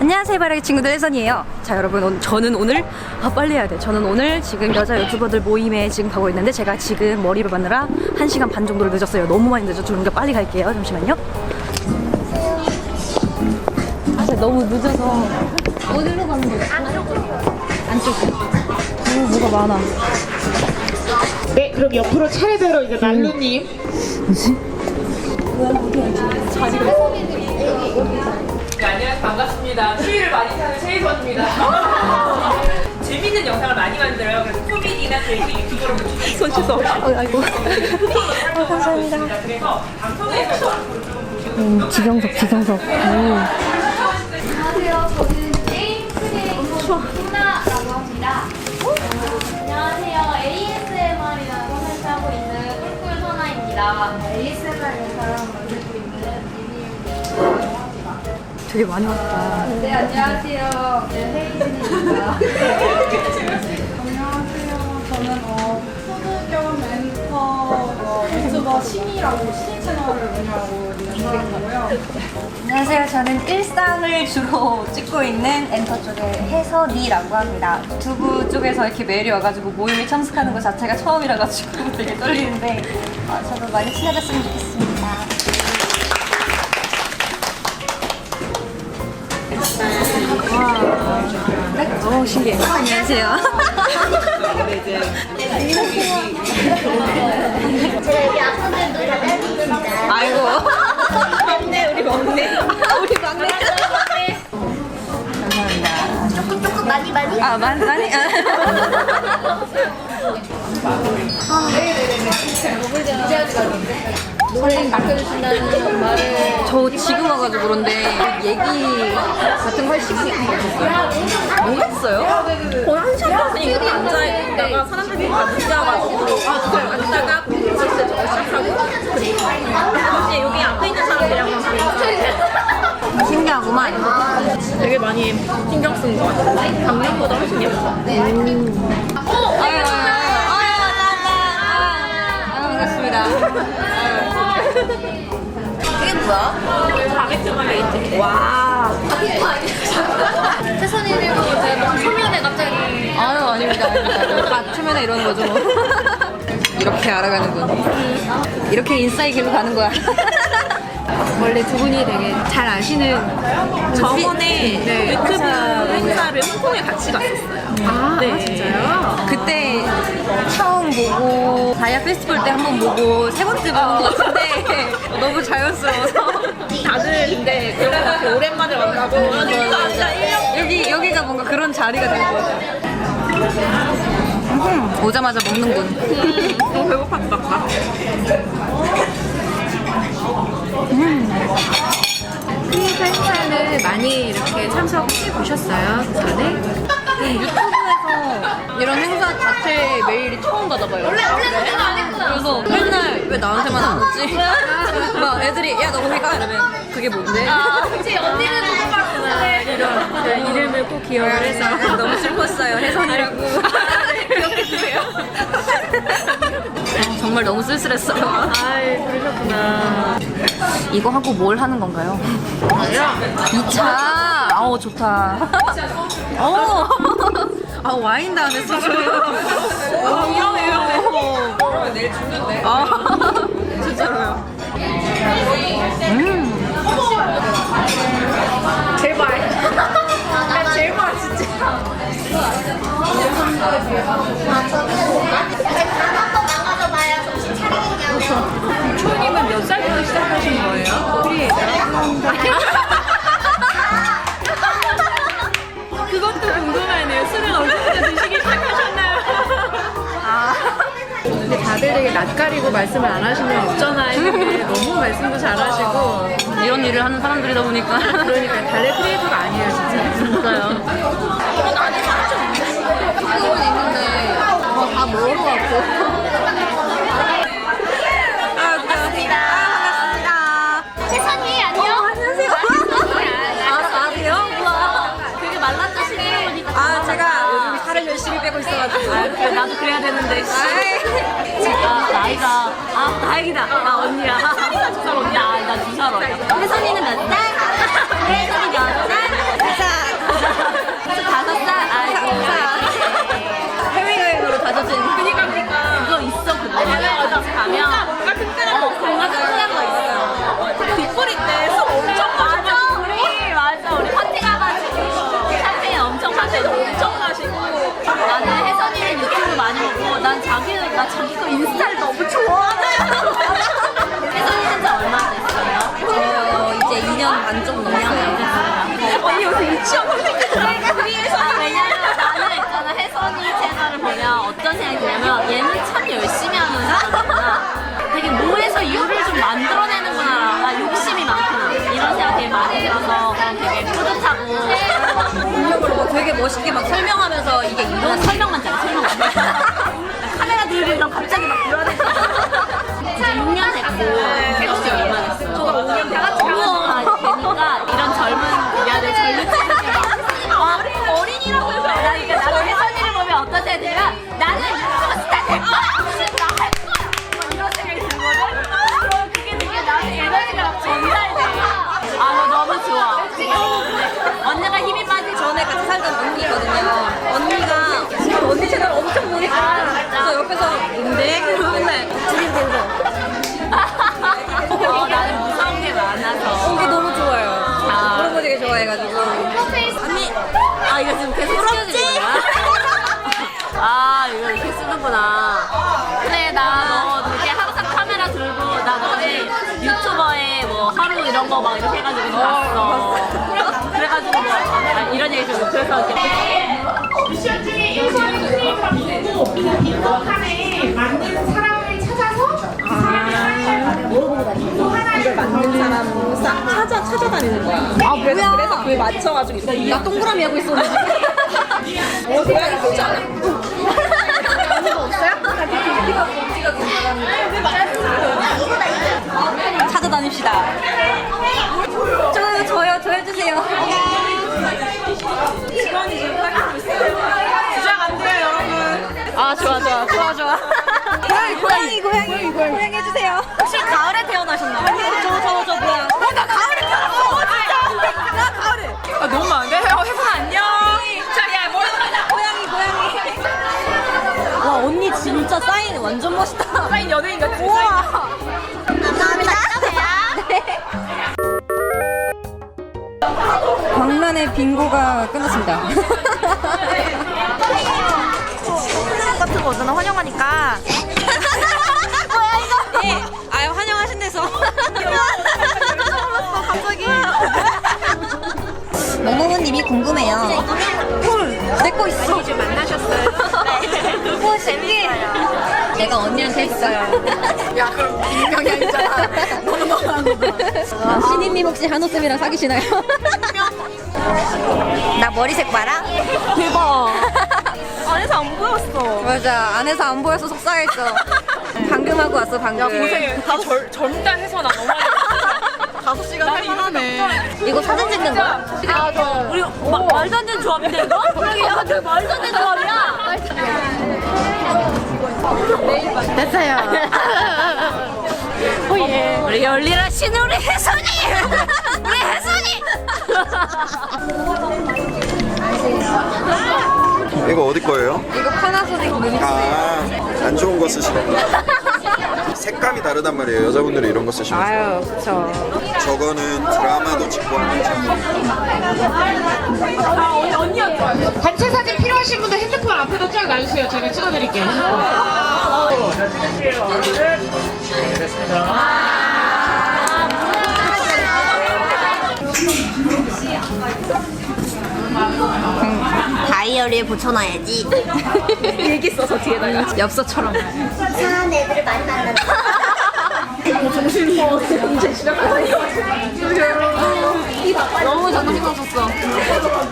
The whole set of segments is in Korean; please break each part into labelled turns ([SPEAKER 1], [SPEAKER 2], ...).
[SPEAKER 1] 안녕하세요 바라기 친구들. 혜선이에요. 자 여러분 오늘- 저는 오늘 아 빨리 해야 돼. 저는 오늘 지금 여자 유튜버들 모임에 지금 가고 있는데 제가 지금 머리를 받느라 1시간 반 정도를 늦었어요. 너무 많이 늦었죠. 그러니까 빨리 갈게요. 잠시만요. 아 제가 너무 늦어서 어디로 가는 거예요? 안쪽으로 안쪽으로 오 뭐가 많아.
[SPEAKER 2] 네, 그럼 옆으로 차례대로 이제 날루님.
[SPEAKER 3] 네, 안녕하세요. 반갑습니다. 추위를 많이 타는 최희선입니다. 재밌는 영상을 많이 만들어요. 그래서 코미디나 개그 유튜버로 손 씻어.
[SPEAKER 1] 어, 아이고 아, 감사합니다
[SPEAKER 3] 그래서 방송에서도 앞으로 좀 보시고
[SPEAKER 1] 음, 지경석 지경석 오.
[SPEAKER 4] 안녕하세요. 저는 게임 크리에이터 소나라고 합니다. 안녕하세요. ASMR이라는 컨텐츠 하고 있는 꿀꿀 소나입니다. ASMR 영상
[SPEAKER 1] 되게 많이 왔다
[SPEAKER 4] 네, 안녕하세요. 네, 헤이진입니다.
[SPEAKER 5] 안녕하세요. 저는 어, 푸드 겸 멘토 어, 유튜버 신이라고 신 채널을 운영하고 있는 사람이고요.
[SPEAKER 1] 안녕하세요. 저는 일상을 주로 찍고 있는 엔터 쪽의 혜선이라고 합니다. 유튜브 쪽에서 이렇게 메일이 와가지고 모임에 참석하는 것 자체가 처음이라 가지고 되게 떨리는데 어, 저도 많이 친해졌으면 좋겠습니다. 와, 네? 너무 신기해요. 안녕하세요.
[SPEAKER 4] 제가 여기 아빠들도 다 있습니다.
[SPEAKER 1] 아이고. 막내 우리 막내. 우리 막내.
[SPEAKER 4] 많이 많이.
[SPEAKER 1] 아 많이 많이.
[SPEAKER 4] 노래 맡겨주신다는 말을
[SPEAKER 1] 저 지금 와가지고 그런데 얘기 같은 거 할 시간이 없어요. 뭐 했어요?
[SPEAKER 3] 거의 한 시간 동안 앉아있다가 사람들이 다 앉아가지고 앉다가 콘텐츠 저거 시작하고 혹시 여기 앞에 있는 사람들이랑 막
[SPEAKER 1] 신기하구만.
[SPEAKER 3] 되게 많이 신경 쓴 것 같아요. 작년보다 훨씬 예뻐.
[SPEAKER 1] 아유, 아유, 아유, 아유, 반갑습니다. 이게 뭐야?
[SPEAKER 3] 바게트 바게트.
[SPEAKER 1] 와.
[SPEAKER 4] 태선이를 보고 제가 너무 초면에 갑자기
[SPEAKER 1] 아유, 아닙니다, 아닙니다. 다 초면에 이러는 거죠. 뭐. 이렇게 알아가는군. 이렇게 인싸의 길로 가는 거야. 원래 두 분이 되게 잘 아시는
[SPEAKER 3] 저번에
[SPEAKER 1] 네.
[SPEAKER 3] 유튜브 행사를 홍콩에 같이 갔었어요.
[SPEAKER 1] 아,
[SPEAKER 3] 네. 진짜요?
[SPEAKER 1] 그때 처음 보고 다이아 페스티벌 때 한 번 보고 세 번째 보는 것 같은데 너무 자연스러워서
[SPEAKER 3] 다들 근데 그런 것 같아요. 오랜만에 만나고 여기서 앉아 1년
[SPEAKER 1] 여기 여기가 뭔가 그런 자리가 된것 같아요. 음, 오자마자 먹는군.
[SPEAKER 3] 너무 배고팠다.
[SPEAKER 1] 나한테만 안 오지? 막 애들이 야 너 거기 가. 이러면 그게 뭔데?
[SPEAKER 4] 그치. 언니는 누구 봤구나.
[SPEAKER 1] 이런 네, 이름을 꼭 기억을 해서. 너무 슬펐어요. 혜선이라고. 기억해주세요. 어, 정말 너무 쓸쓸했어요
[SPEAKER 3] 아이 그러셨구나.
[SPEAKER 1] 이거 하고 뭘 하는 건가요? 2차. 아우 좋다. 어. 아 와인 다음에 소주 어, 위험해 위험해
[SPEAKER 3] 내일 죽는데.
[SPEAKER 1] 아 진짜로요 음.
[SPEAKER 3] 제발. 야, 제발 진짜.
[SPEAKER 6] 낯가리고 말씀을 안 하시면 어쩌나 했는데 너무 말씀도 잘하시고.
[SPEAKER 1] 이런 일을 하는 사람들이다 보니까.
[SPEAKER 6] 그러니까 다른 크리에이터가 아니에요 진짜.
[SPEAKER 1] 진짜요? 그건 있는데 어, 다. 먹으러 아 반갑습니다.
[SPEAKER 4] 태선이 안녕.
[SPEAKER 1] 안녕하세요. 알아 아세요? 우와. 되게 말랐다 시계를 보니까. 아 제가 요즘 살을 열심히 빼고 있어가지고. 아 그래. 나도 그래야 되는데. 아 다행이다. 나 언니야. 두살 언니야. 나두살 언니 혜 어떤 생각이냐면 얘는 참
[SPEAKER 3] 열심히 하는구나. 되게 뭐에서 이유를 좀 만들어내는구나. 아, 욕심이 많구나. 이런 생각 되게 많이 들어서 되게
[SPEAKER 1] 뿌듯하고. 능력을 뭐 되게 멋있게 막
[SPEAKER 3] 설명하면서 이게 이런 어, 설명만 잘 설명만 카메라 들으면 갑자기 막 불안해서 이제 6년 됐고. 이런 거 막 이렇게 해가지고 봤어. 그래가지고 뭐 아, 이런 얘기 좀 그래서 이렇게
[SPEAKER 2] 미션 중에 1번이 bingo, 그 bingo 칸에 맞는 사람을 찾아서 그 사람의 사인을 받는 또 하나의 맞는 사람
[SPEAKER 3] 찾아 찾아다니는 거야. 아 그래서 그래서 그에 맞춰가지고 나 동그라미 하고 있었는데. 어 고양이 보지 않아?
[SPEAKER 1] 찾아다닙시다. 저요, 저요, 저 해주세요.
[SPEAKER 3] 주장 안 돼요 여러분. 아 좋아 좋아 좋아 좋아.
[SPEAKER 1] 고양이, 고양이, 고양이, 고양이 해주세요.
[SPEAKER 3] 혹시 가을에 태어나셨나요?
[SPEAKER 1] 저, 저, 저 뭐야?
[SPEAKER 3] 어, 나 가을에 태어났어. 어, 진짜. 나 가을에. 아, 너무 많은데? 어, 혜선 안녕. 자, 야, 그러냐.
[SPEAKER 1] 고양이, 고양이. 와, 언니 진짜 사인 완전 멋있다.
[SPEAKER 3] 사인 연예인 같은
[SPEAKER 1] 우와. 광란의 빙고가 끝났습니다.
[SPEAKER 3] 같은 거 저는 환영하니까.
[SPEAKER 1] 멍멍이님이 궁금해요. 헐, 내거 있어.
[SPEAKER 3] 이제 만나셨어요.
[SPEAKER 1] 오, 신기해. 내가 언니한테 했어요.
[SPEAKER 3] 야, 그럼 분명히 아니잖아. 너는 너무한 거구나.
[SPEAKER 1] 아, 신이님 혹시 한호쌤이랑 사귀시나요? 나 머리색 봐라.
[SPEAKER 3] 대박. 안에서 안 보였어.
[SPEAKER 1] 맞아, 안에서 안 보여서 속상했어. 방금 하고 왔어, 방금.
[SPEAKER 3] 야, 고생해. 다 젊, 젊다 해서 나 너무 많이 다섯 시간 할 만하네.
[SPEAKER 1] 이거 사진 찍는 거야?
[SPEAKER 3] 아, 저. 우리 마, 말도 안 되는 조합인데, 이거? 야, 저 말도 안 되는 조합이야. 됐어요. 오예. 우리 열리라 신의 우리 혜선이! 우리 혜선이!
[SPEAKER 7] 이거 어디 거예요?
[SPEAKER 1] 이거 파나소닉 루닉스.
[SPEAKER 7] 아, 안 좋은 거 쓰시는구 나. 색감이 다르단 말이에요. 여자분들이 이런 거 쓰시면.
[SPEAKER 1] 아유, 그쵸.
[SPEAKER 7] 저거는 드라마도 찍고 하는 제품.
[SPEAKER 2] 단체 사진 필요하신 분들 핸드폰 앞에다 쫙 놔주세요. 제가 찍어드릴게요.
[SPEAKER 3] 다 이어리에 붙여놔야지. 얘기 써서 뒤에다가.
[SPEAKER 1] 엽서처럼.
[SPEAKER 4] 이상한 애들을 많이 만난다.
[SPEAKER 3] 너무 정신 없었어.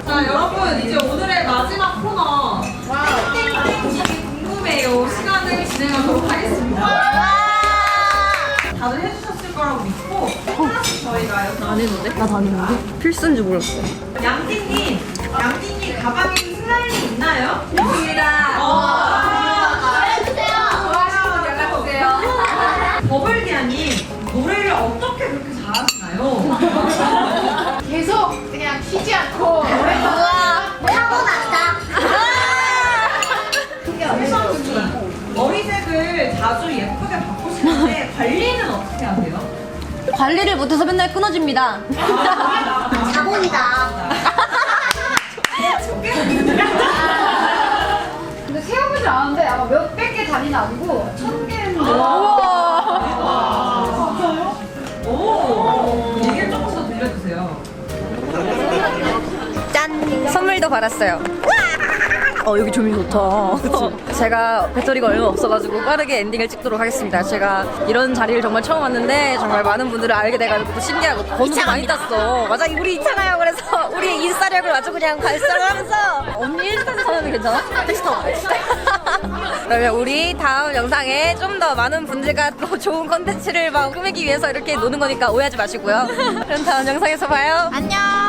[SPEAKER 5] 자, 여러분 이제 오늘의 마지막 코너 궁금해요 시간을 진행하도록 하겠습니다. 다들 해주셨을 거라고 믿고 저희가
[SPEAKER 3] 안 했는데? 나다 했는데?
[SPEAKER 1] 필수인 줄 몰랐어.
[SPEAKER 5] 양띵님, 양띵님 가방에 슬라임이 있나요? 있습니다. 좋아요, 연락 주세요. 버블기아님 노래를 어떻게 그렇게 잘하시나요?
[SPEAKER 2] 계속 그냥 쉬지 않고 노래
[SPEAKER 4] 우와, 타고났다.
[SPEAKER 5] 머리색을 자주 예쁘게 바꾸시는데 관리는 어떻게 하세요?
[SPEAKER 1] 관리를 못해서 맨날 끊어집니다.
[SPEAKER 4] 자본이다.
[SPEAKER 5] 근데 세어보지 않았는데 아마 몇백 개 단위는 아니고 천 개는 오 얘기를 조금 더 들려주세요
[SPEAKER 1] 짠! 선물도 받았어요. 어 여기 조명 좋다. 제가 배터리가 얼마 없어가지고 빠르게 엔딩을 찍도록 하겠습니다. 제가 이런 자리를 정말 처음 왔는데 정말 많은 분들을 알게 돼가지고 또 신기하고 번호도 많이 땄어. 맞아 우리 이창아요. 그래서 우리 인싸력을 아주 그냥 발산을 하면서 언니 일산 타면 괜찮아? 택시 가야지. 그러면 우리 다음 영상에 좀 더 많은 분들과 또 좋은 컨텐츠를 막 꾸미기 위해서 이렇게 노는 거니까 오해하지 마시고요. 그럼 다음 영상에서 봐요.
[SPEAKER 4] 안녕.